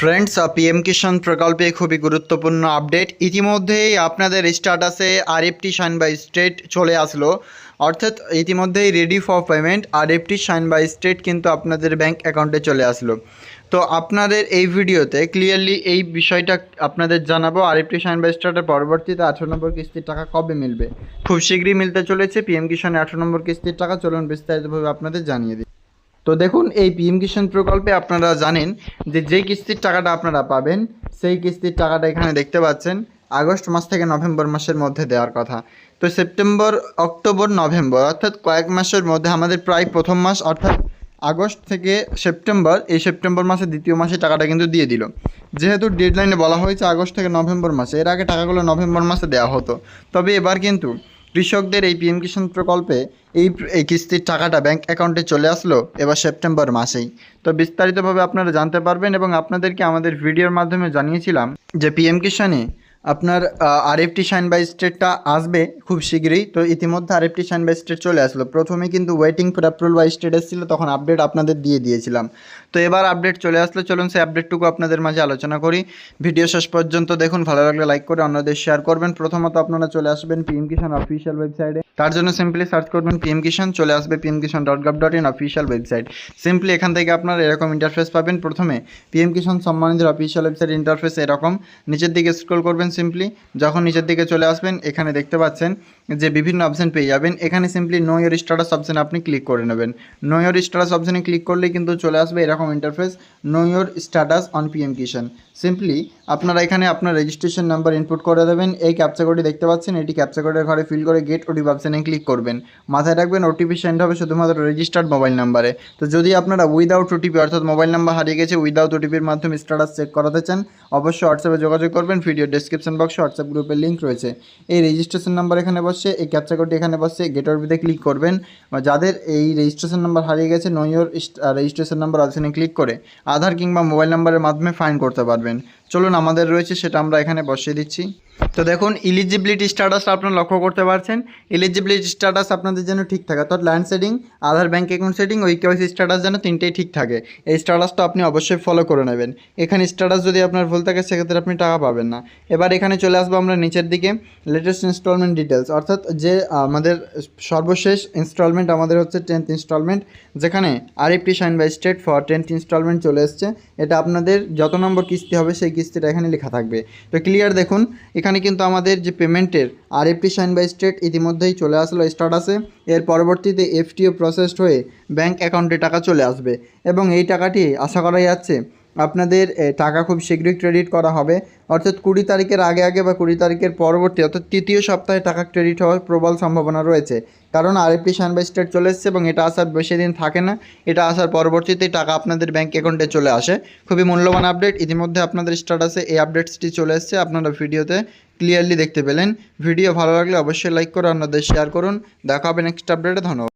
Friends PM কিষাণ প্রকল্পে খুবই গুরুত্বপূর্ণ আপডেট ইতিমধ্যেই আপনাদের স্ট্যাটাসে আরএফটি শাইন বাই স্টেট চলে আসলো। অর্থাৎ ইতিমধ্যেই ready for payment RFT sign by state কিন্তু আপনাদের ব্যাংক অ্যাকাউন্টে চলে আসলো। তো আপনাদের এই ভিডিওতে ক্লিয়ারলি এই বিষয়টা আপনাদের জানাব আরএফটি শাইন বাই স্টেটের পরবর্তীতে আঠারো নম্বর কিস্তির টাকা কবে মিলবে। খুব শীঘ্রই মিলতে চলেছে পিএম কিষাণের আঠারো নম্বর কিস্তির টাকা, চলুন বিস্তারিতভাবে আপনাদের জানিয়ে দিই। তো দেখুন, এই পিএম কিষাণ প্রকল্পে আপনারা জানেন যে যেই কিস্তির টাকাটা আপনারা পাবেন, সেই কিস্তির টাকাটা এখানে দেখতে পাচ্ছেন, আগস্ট মাস থেকে নভেম্বর মাসের মধ্যে দেওয়ার কথা। তো সেপ্টেম্বর, অক্টোবর, নভেম্বর, অর্থাৎ কয়েক মাসের মধ্যে আমাদের প্রায় প্রথম মাস, অর্থাৎ আগস্ট থেকে সেপ্টেম্বর, এই সেপ্টেম্বর মাসে দ্বিতীয় মাসে টাকাটা কিন্তু দিয়ে দিল। যেহেতু ডেডলাইনে বলা হয়েছে আগস্ট থেকে নভেম্বর মাসে, এর আগে টাকাগুলো নভেম্বর মাসে দেওয়া হতো। তবে এবার কিন্তু কৃষকদের এই পিএম কিষাণ প্রকল্পে এই এই কিস্তির টাকাটা ব্যাংক অ্যাকাউন্টে চলে আসলো এবার সেপ্টেম্বর মাসেই। তো বিস্তারিতভাবে আপনারা জানতে পারবেন এবং আপনাদেরকে আমাদের ভিডিওর মাধ্যমে জানিয়েছিলাম যে পিএম কিষাণে আপনার আরএফটি শাইন বাই স্টেটটা আসবে খুব শীঘ্রই। তো ইতিমধ্যে আরএফটি শাইন বাই স্টেট চলে আসলো। প্রথমে কিন্তু waiting for approval by state এসেছিল, তখন আপডেট আপনাদের দিয়ে দিয়েছিলাম। তো এবার আপডেট চলে আসলো। চলুন সেই আপডেটটুকু আপনাদের মাঝে আলোচনা করি। ভিডিও শেষ পর্যন্ত দেখুন। ভালো লাগলে লাইক করে অন্যদের শেয়ার করবেন। প্রথমত আপনারা চলে আসবেন পিএম কিষাণ অফিসিয়াল ওয়েবসাইটে তার জন্য সিম্পলি সার্চ করবেন পিএম কিষাণ চলে আসবে PM Kisan dot gov dot in official website simply এখান থেকে আপনারা এরকম ইন্টারফেস পাবেন। প্রথমে পিএম কিষাণ সম্মানিত অফিসিয়াল ওয়েবসাইট ইন্টারফেস এরকম। নিচের দিকে স্ক্রল করবেন। সিম্পলি যখন নিচের দিকে চলে আসবেন, এখানে দেখতে পাচ্ছেন যে বিভিন্ন অপশন পেয়ে যাবেন। এখানে সিম্পলি নো ইয়ার স্ট্যাটাস অপশানে আপনি ক্লিক করে নেবেন। নো ইয়ার স্ট্যাটাস অপশানে ক্লিক করলেই কিন্তু চলে আসবে এরকম interface know your status on PM Kisan simply আপনারা এখানে আপনার রেজিস্ট্রেশন নাম্বার ইনপুট করে দেবেন। এই ক্যাপচা দেখতে পাচ্ছেন, এটি ক্যাপচা কোডের ঘরে ফিল করে গেট ওটিপি অপশানে ক্লিক করবেন। মাথায় রাখবেন ওটিপি সেন্ড হবে শুধুমাত্র রেজিস্টার্ড মোবাইল নাম্বারে তো যদি আপনারা উইদাউট ওটিপি অর্থাৎ মোবাইল নাম্বার হারিয়ে গেছে উইদাউট ওটিপির মাধ্যমে স্ট্যাটাস চেক করাতে চান, অবশ্যই হোয়াটসঅ্যাপে যোগাযোগ করবেন ভিডিও ডেসক্রিপশন বক্সে হোয়াটসঅ্যাপ গ্রুপের লিঙ্ক রয়েছে। এই রেজিস্ট্রেশন নাম্বার এখানে বসছে, এই ক্যাপচা কোডটি এখানে বসছে গেট ওটিপিতে ক্লিক করবেন। যাদের এই রেজিস্ট্রেশন নাম্বার হারিয়ে গেছে নো ইয়োর রেজিস্ট্রেশন নাম্বার অপশানে ক্লিক করে, আধার কিংবা মোবাইল নাম্বারের মাধ্যমে ফাইন করতে পারবেন। চলুন আমাদের রয়েছে, সেটা আমরা এখানে বসিয়ে দিচ্ছি। তো দেখুন ইলিজিবিলিটি স্ট্যাটাসটা আপনারা লক্ষ্য করতে পারছেন। ইলিজিবিলিটি স্ট্যাটাস আপনাদের যেন ঠিক থাকে, অর্থাৎ land seeding Aadhaar bank account seeding ওই কেওয়াইসি স্ট্যাটাস যেন তিনটেই ঠিক থাকে। এই স্ট্যাটাসটা আপনি অবশ্যই ফলো করে নেবেন। এখানে স্ট্যাটাস যদি আপনার ভুল থাকে, সেক্ষেত্রে আপনি টাকা পাবেন না। এবার এখানে চলে আসব আমরা নিচের দিকে লেটেস্ট ইনস্টলমেন্ট ডিটেলস অর্থাৎ যে আমাদের সর্বশেষ ইনস্টলমেন্ট আমাদের হচ্ছে টেন্থ ইনস্টলমেন্ট যেখানে RFT sign by state for tenth installment চলে এসছে। এটা আপনাদের যত নম্বর কিস্তি হবে, সেই কিস্তিটা এখানে লেখা থাকবে। তো ক্লিয়ার দেখুন, এখানে কিন্তু আমাদের যে পেমেন্টের R FT sign by state ইতিমধ্যেই চলে আসলো স্ট্যাটাসে এর পরবর্তীতে এফটিও প্রসেসড হয়ে ব্যাঙ্ক অ্যাকাউন্টে টাকা চলে আসবে। এবং এই টাকাটি আশা করা যাচ্ছে আপনাদের টাকা খুব শীঘ্রই ক্রেডিট করা হবে। অর্থাৎ কুড়ি তারিখের আগে আগে বা কুড়ি তারিখের পরবর্তী, অর্থাৎ তৃতীয় সপ্তাহে টাকা ক্রেডিট হওয়ার প্রবল সম্ভাবনা রয়েছে। কারণ আরএফটি শান বাই স্টেট চলে এসছে এবং এটা আসার বেশি দিন থাকে না। এটা আসার পরবর্তীতে টাকা আপনাদের ব্যাঙ্ক অ্যাকাউন্টে চলে আসে। খুবই মূল্যবান আপডেট ইতিমধ্যে আপনাদের স্ট্যাটাসে এই আপডেটসটি চলে এসছে। আপনারা ভিডিওতে ক্লিয়ারলি দেখতে পেলেন। ভিডিও ভালো লাগলে অবশ্যই লাইক করে অন্যদের শেয়ার করুন। দেখা হবে নেক্সট আপডেটে ধন্যবাদ।